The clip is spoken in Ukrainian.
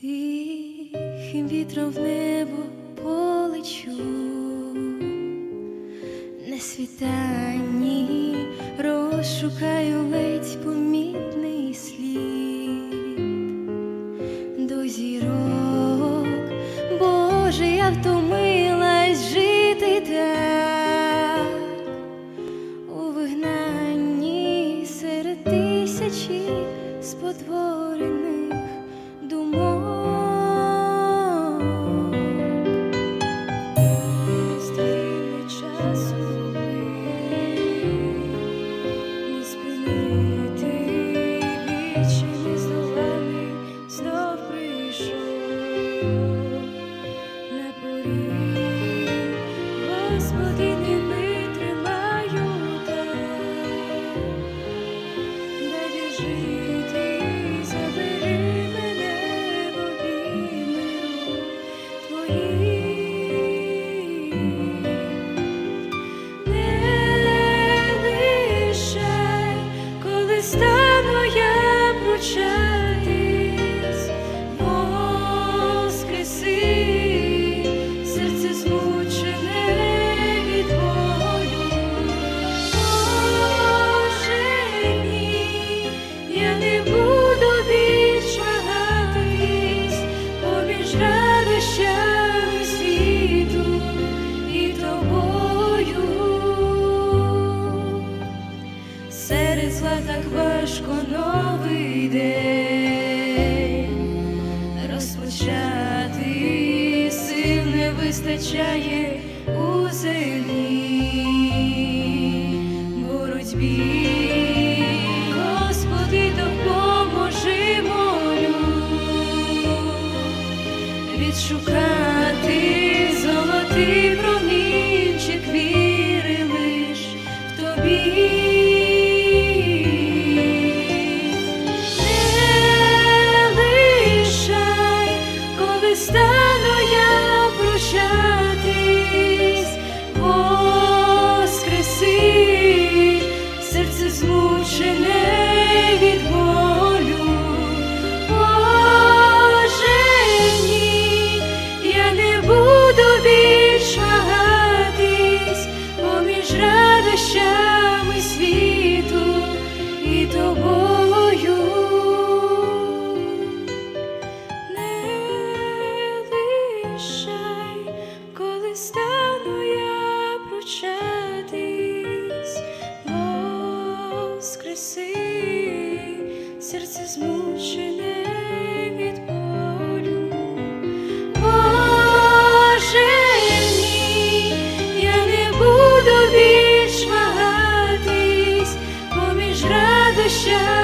Тихим вітром в небо полечу, на світанні розшукаю ле. новий розпочати сил не вистачає у землі. Боротьбі, Господи, допоможи молю. тобі шагатись поміж радощами світу і тобою не лишай, коли стану я прощатись, воскреси. share.